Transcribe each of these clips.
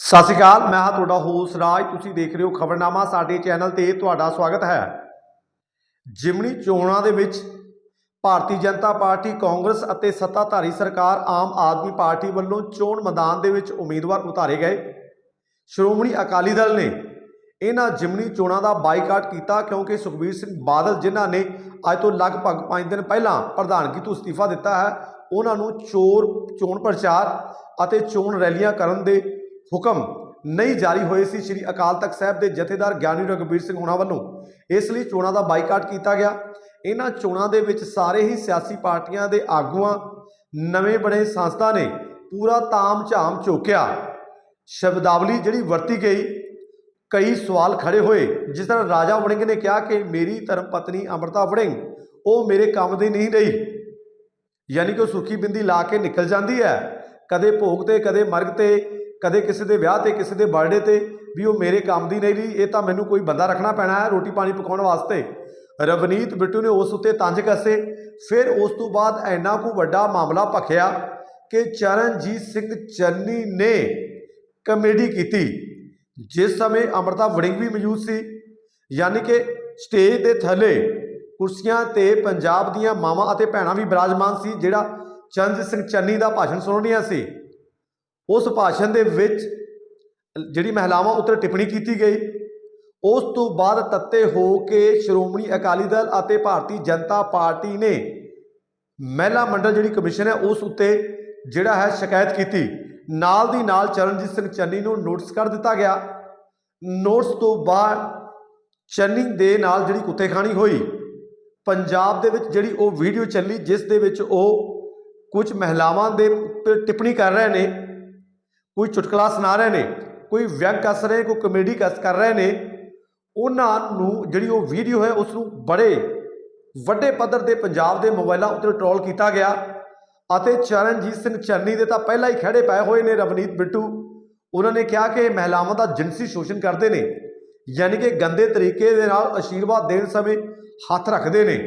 ਸਤਿ ਸ਼੍ਰੀ ਅਕਾਲ, ਮੈਂ ਹਾਂ ਤੁਹਾਡਾ ਹੋਸਟ ਰਾਜ। ਤੁਸੀਂ ਦੇਖ ਰਹੇ ਹੋ ਖਬਰਨਾਮਾ, ਸਾਡੇ ਚੈਨਲ ਤੇ ਤੁਹਾਡਾ ਸਵਾਗਤ ਹੈ। ਜਿਮਣੀ ਚੋਣਾਂ ਦੇ ਵਿੱਚ ਭਾਰਤੀ ਜਨਤਾ ਪਾਰਟੀ, ਕਾਂਗਰਸ ਅਤੇ ਸੱਤਾਧਾਰੀ ਸਰਕਾਰ ਆਮ ਆਦਮੀ ਪਾਰਟੀ ਵੱਲੋਂ ਚੋਣ ਮੈਦਾਨ ਦੇ ਵਿੱਚ ਉਮੀਦਵਾਰ ਉਤਾਰੇ ਗਏ। ਸ਼੍ਰੋਮਣੀ ਅਕਾਲੀ ਦਲ ਨੇ ਇਹਨਾਂ ਜਿਮਣੀ ਚੋਣਾਂ ਦਾ ਬਾਈਕਾਟ ਕੀਤਾ ਕਿਉਂਕਿ ਸੁਖਬੀਰ ਸਿੰਘ ਬਾਦਲ, ਜਿਨ੍ਹਾਂ ਨੇ ਅੱਜ ਤੋਂ ਲਗਭਗ 5 ਦਿਨ ਪਹਿਲਾਂ ਪ੍ਰਧਾਨਗੀ ਤੋਂ ਅਸਤੀਫਾ ਦਿੱਤਾ ਹੈ, ਉਹਨਾਂ ਨੂੰ ਚੋਰ, ਚੋਣ ਪ੍ਰਚਾਰ ਅਤੇ ਚੋਣ ਰੈਲੀਆਂ ਕਰਨ ਦੇ ਹੁਕਮ ਨਹੀਂ ਜਾਰੀ ਹੋਏ ਸੀ ਸ੍ਰੀ ਅਕਾਲ ਤਖਤ ਸਾਹਿਬ ਦੇ ਜਥੇਦਾਰ ਗਿਆਨੀ ਰਘਬੀਰ ਸਿੰਘ ਹੋਣਾ ਵੱਲੋਂ। ਇਸ ਲਈ ਚੋਣਾਂ ਦਾ ਬਾਈਕਾਟ ਕੀਤਾ ਗਿਆ। ਇਹਨਾਂ ਚੋਣਾਂ ਦੇ ਵਿੱਚ ਸਾਰੇ ਹੀ ਸਿਆਸੀ ਪਾਰਟੀਆਂ ਦੇ ਆਗੂਆਂ, ਨਵੇਂ ਬਣੇ ਸੰਸਥਾ ਨੇ ਪੂਰਾ ਤਾਮ-ਝਾਮ ਝੋਕਿਆ ਸ਼ਬਦਾਵਲੀ ਜਿਹੜੀ ਵਰਤੀ ਗਈ, ਕਈ ਸਵਾਲ ਖੜੇ ਹੋਏ। ਜਿਸ ਤਰ੍ਹਾਂ ਰਾਜਾ ਵੜਿੰਗ ਨੇ ਕਿਹਾ ਕਿ ਮੇਰੀ ਧਰਮ ਪਤਨੀ ਅੰਮ੍ਰਿਤਾ ਵੜਿੰਗ ਉਹ ਮੇਰੇ ਕੰਮ ਦੀ ਨਹੀਂ ਰਹੀ। ਯਾਨੀ ਕਿ ਉਹ ਸੁੱਕੀ ਬਿੰਦੀ ਲਾ ਕੇ ਨਿਕਲ ਜਾਂਦੀ ਹੈ। ਕਦੇ ਭੋਗ ਤੇ, ਕਦੇ ਮਰਗ ਤੇ ਕਦੇ ਕਿਸੇ ਦੇ ਵਿਆਹ ਤੇ, ਕਿਸੇ ਦੇ ਬਰਥਡੇ ਤੇ ਵੀ ਉਹ ਮੇਰੇ ਕੰਮ ਦੀ ਨਹੀਂ ਰਹੀ, ਇਹ ਤਾਂ ਮੈਨੂੰ ਕੋਈ ਬੰਦਾ ਰੱਖਣਾ ਪੈਣਾ ਹੈ ਰੋਟੀ ਪਾਣੀ ਪਕਾਉਣ ਵਾਸਤੇ। ਰਵਨੀਤ ਬਿੱਟੂ ਨੇ ਉਸ ਉੱਤੇ ਤੰਜ ਕੱਸੇ, ਫਿਰ ਉਸ ਤੋਂ ਬਾਅਦ ਐਨਾ ਕੋ ਵੱਡਾ ਮਾਮਲਾ ਭਖਿਆ ਕਿ ਚਰਨਜੀਤ ਸਿੰਘ ਚੰਨੀ ਨੇ ਕਮੇਡੀ ਕੀਤੀ, ਜਿਸ ਸਮੇਂ ਅਮਰਤਾ ਵੜਿੰਗ ਵੀ ਮੌਜੂਦ ਸੀ। ਯਾਨੀ ਕਿ ਸਟੇਜ ਦੇ ਥੱਲੇ ਕੁਰਸੀਆਂ ਤੇ ਪੰਜਾਬ ਦੀਆਂ ਮਾਵਾਂ ਅਤੇ ਭੈਣਾਂ ਵੀ ਬਿਰਾਜਮਾਨ ਸੀ, ਜਿਹੜਾ ਚਰਨਜੀਤ ਸਿੰਘ ਚੰਨੀ ਦਾ ਭਾਸ਼ਣ ਸੁਣ ਰਹੀਆਂ ਸੀ। ਉਸ ਭਾਸ਼ਣ ਦੇ ਵਿੱਚ ਜਿਹੜੀ ਮਹਿਲਾਵਾਂ ਉੱਤੇ ਟਿੱਪਣੀ ਕੀਤੀ ਗਈ, ਉਸ ਤੋਂ ਬਾਅਦ ਤੱਤੇ ਹੋ ਕੇ ਸ਼੍ਰੋਮਣੀ ਅਕਾਲੀ ਦਲ ਅਤੇ ਭਾਰਤੀ ਜਨਤਾ ਪਾਰਟੀ ਨੇ ਮਹਿਲਾ ਮੰਡਲ ਜਿਹੜੀ ਕਮਿਸ਼ਨ ਹੈ ਉਸ ਉੱਤੇ ਜਿਹੜਾ ਹੈ ਸ਼ਿਕਾਇਤ ਕੀਤੀ। ਨਾਲ ਦੀ ਨਾਲ ਚਰਨਜੀਤ ਸਿੰਘ ਚੰਨੀ ਨੂੰ ਨੋਟਿਸ ਕਰ ਦਿੱਤਾ ਗਿਆ। ਨੋਟਿਸ ਤੋਂ ਬਾਅਦ ਚੰਨੀ ਦੇ ਨਾਲ ਜਿਹੜੀ ਕੁੱਤੇਖਾਣੀ ਹੋਈ। ਪੰਜਾਬ ਦੇ ਵਿੱਚ ਜਿਹੜੀ ਉਹ ਵੀਡੀਓ ਚੱਲੀ, ਜਿਸ ਦੇ ਵਿੱਚ ਉਹ ਕੁਝ ਮਹਿਲਾਵਾਂ ਦੇ ਉੱਤੇ ਟਿੱਪਣੀ ਕਰ ਰਹੇ ਨੇ। ਕੋਈ ਚੁਟਕਲਾ ਸੁਣਾ ਰਹੇ ਨੇ, ਕੋਈ ਵਿਅੰਗ ਕੱਸ ਰਹੇ, ਕੋਈ ਕਮੇਡੀ ਕੱਸ ਕਰ ਰਹੇ ਨੇ, ਉਹਨਾਂ ਨੂੰ ਜਿਹੜੀ ਉਹ ਵੀਡੀਓ ਹੈ ਉਸ ਨੂੰ ਬੜੇ ਵੱਡੇ ਪੱਧਰ ਤੇ ਪੰਜਾਬ ਦੇ ਮੋਬਾਈਲਾਂ ਉੱਤੇ ਟ੍ਰੋਲ ਕੀਤਾ ਗਿਆ ਅਤੇ ਚਰਨਜੀਤ ਸਿੰਘ ਚੰਨੀ ਦੇ ਤਾਂ ਪਹਿਲਾਂ ਹੀ ਖੜੇ ਪਏ ਹੋਏ ਨੇ ਰਵਨੀਤ ਬਿੱਟੂ। ਉਹਨਾਂ ਨੇ ਕਿਹਾ ਕਿ ਮਹਿਲਾਵਾਂ ਦਾ ਜਿਨਸੀ ਸ਼ੋਸ਼ਣ ਕਰਦੇ ਨੇ, ਯਾਨੀ ਕਿ ਗੰਦੇ ਤਰੀਕੇ ਦੇ ਨਾਲ ਆਸ਼ੀਰਵਾਦ ਦੇਣ ਸਮੇਂ ਹੱਥ ਰੱਖਦੇ ਨੇ।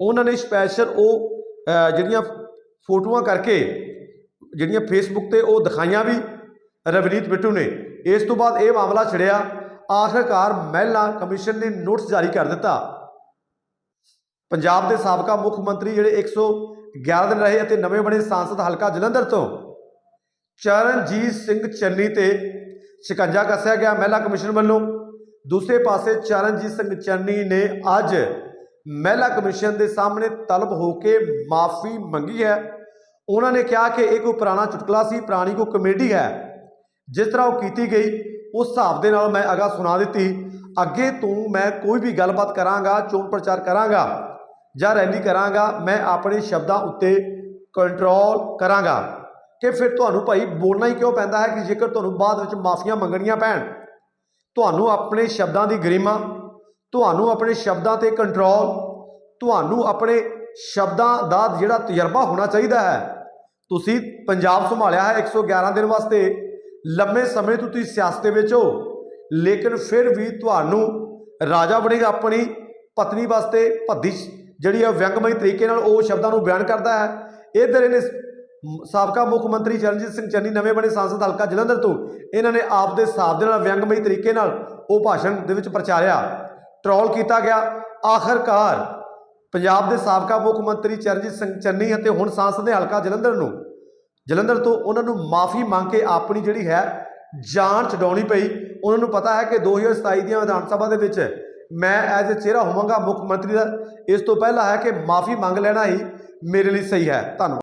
ਉਹਨਾਂ ਨੇ ਸਪੈਸ਼ਲ ਉਹ ਜਿਹੜੀਆਂ ਫੋਟੋਆਂ ਕਰਕੇ, ਜਿਹੜੀਆਂ ਫੇਸਬੁੱਕ ਤੇ ਉਹ ਦਿਖਾਈਆਂ ਵੀ ਰਵਨੀਤ ਬਿੱਟੂ ਨੇ ਇਸ ਤੋਂ ਬਾਅਦ ਇਹ ਮਾਮਲਾ ਛਿੜਿਆ। ਆਖਰਕਾਰ ਮਹਿਲਾ ਕਮਿਸ਼ਨ ਨੇ ਨੋਟਿਸ ਜਾਰੀ ਕਰ ਦਿੱਤਾ। ਪੰਜਾਬ ਦੇ ਸਾਬਕਾ ਮੁੱਖ ਮੰਤਰੀ ਜਿਹੜੇ 111 ਦਿਨ ਰਹੇ ਅਤੇ ਨਵੇਂ ਬਣੇ ਸਾਂਸਦ ਹਲਕਾ ਜਲੰਧਰ ਤੋਂ ਚਰਨਜੀਤ ਸਿੰਘ ਚੰਨੀ ਤੇ ਸ਼ਿਕੰਜਾ ਕੱਸਿਆ ਗਿਆ ਮਹਿਲਾ ਕਮਿਸ਼ਨ ਵੱਲੋਂ। ਦੂਸਰੇ ਪਾਸੇ ਚਰਨਜੀਤ ਸਿੰਘ ਚੰਨੀ ਨੇ ਅੱਜ ਮਹਿਲਾ ਕਮਿਸ਼ਨ ਦੇ ਸਾਹਮਣੇ ਤਲਬ ਹੋ ਕੇ ਮਾਫੀ ਮੰਗੀ ਹੈ। ਉਹਨਾਂ ਨੇ ਕਿਹਾ ਕਿ ਇਹ ਕੋਈ ਪੁਰਾਣਾ ਚੁਟਕਲਾ ਸੀ, ਪੁਰਾਣੀ ਕੋਈ ਕਮੇਡੀ ਹੈ। ਜਿਸ ਤਰ੍ਹਾਂ ਉਹ ਕੀਤੀ ਗਈ, ਉਸ ਹਿਸਾਬ ਦੇ ਨਾਲ ਮੈਂ ਅਗਾ ਸੁਣਾ ਦਿੱਤੀ, ਅੱਗੇ ਤੋਂ ਮੈਂ ਕੋਈ ਵੀ ਗੱਲਬਾਤ ਕਰਾਂਗਾ, ਚੋਣ ਪ੍ਰਚਾਰ ਕਰਾਂਗਾ ਜਾਂ ਰੈਲੀ ਕਰਾਂਗਾ, ਮੈਂ ਆਪਣੇ ਸ਼ਬਦਾਂ ਉੱਤੇ ਕੰਟਰੋਲ ਕਰਾਂਗਾ। ਕਿ ਫਿਰ ਤੁਹਾਨੂੰ ਭਾਈ ਬੋਲਣਾ ਹੀ ਕਿਉਂ ਪੈਂਦਾ ਹੈ ਕਿ ਜੇਕਰ ਤੁਹਾਨੂੰ ਬਾਅਦ ਵਿੱਚ ਮਾਫੀਆਂ ਮੰਗਣੀਆਂ ਪੈਣ, ਤੁਹਾਨੂੰ ਆਪਣੇ ਸ਼ਬਦਾਂ ਦੀ ਗਰਿਮਾ, ਤੁਹਾਨੂੰ ਆਪਣੇ ਸ਼ਬਦਾਂ ਤੇ ਕੰਟਰੋਲ ਤੁਹਾਨੂੰ ਆਪਣੇ ਸ਼ਬਦਾਂ ਦਾ ਜਿਹੜਾ ਤਜਰਬਾ ਹੋਣਾ ਚਾਹੀਦਾ ਹੈ, ਤੁਸੀਂ ਪੰਜਾਬ ਸੰਭਾਲਿਆ ਹੈ 111 ਦਿਨ ਵਾਸਤੇ। ਲੰਮੇ ਸਮੇਂ ਤੋਂ ਤੁਸੀਂ ਸਿਆਸਤ ਦੇ ਵਿੱਚ ਹੋ, ਲੇਕਿਨ ਫਿਰ ਵੀ ਤੁਹਾਨੂੰ ਰਾਜਾ ਵੜਿੰਗ ਆਪਣੀ ਪਤਨੀ ਵਾਸਤੇ ਭੱਦੀ ਜਿਹੜੀ ਆ ਵਿਅੰਗਮਈ ਤਰੀਕੇ ਨਾਲ ਉਹ ਸ਼ਬਦਾਂ ਨੂੰ ਬਿਆਨ ਕਰਦਾ ਹੈ। ਇਧਰ ਇਹਨੇ ਸਾਬਕਾ ਮੁੱਖ ਮੰਤਰੀ ਚਰਨਜੀਤ ਸਿੰਘ ਚੰਨੀ, ਨਵੇਂ ਬਣੇ ਸਾਂਸਦ ਹਲਕਾ ਜਲੰਧਰ ਤੋਂ, ਇਹਨਾਂ ਨੇ ਆਪ ਦੇ ਹਿਸਾਬ ਦੇ ਨਾਲ ਵਿਅੰਗਮਈ ਤਰੀਕੇ ਨਾਲ ਉਹ ਭਾਸ਼ਣ ਦੇ ਵਿੱਚ ਪ੍ਰਚਾਰਿਆ। ਟਰੋਲ ਕੀਤਾ ਗਿਆ। ਆਖਰਕਾਰ ਪੰਜਾਬ ਦੇ ਸਾਬਕਾ ਮੁੱਖ ਮੰਤਰੀ ਚਰਨਜੀਤ ਸਿੰਘ ਚੰਨੀ ਅਤੇ ਹੁਣ ਸਾਂਸਦ ਦੇ ਹਲਕਾ ਜਲੰਧਰ ਨੂੰ ਜਲੰਧਰ ਤੋਂ ਉਹਨਾਂ ਨੂੰ ਮਾਫੀ ਮੰਗ ਕੇ ਆਪਣੀ ਜਿਹੜੀ ਹੈ ਜਾਨ ਛਡਾਉਣੀ ਪਈ। ਉਹਨਾਂ ਨੂੰ ਪਤਾ ਹੈ ਕਿ 2027 ਦੀਆਂ ਵਿਧਾਨ ਸਭਾ ਦੇ ਵਿੱਚ ਮੈਂ ਐਜ਼ ਅ ਚਿਹਰਾ ਹੋਵਾਂਗਾ ਮੁੱਖ ਮੰਤਰੀ ਦਾ। ਇਸ ਤੋਂ ਪਹਿਲਾਂ ਹੈ ਕਿ ਮਾਫੀ ਮੰਗ ਲੈਣਾ ਹੀ ਮੇਰੇ ਲਈ ਸਹੀ ਹੈ। ਧੰਨਵਾਦ।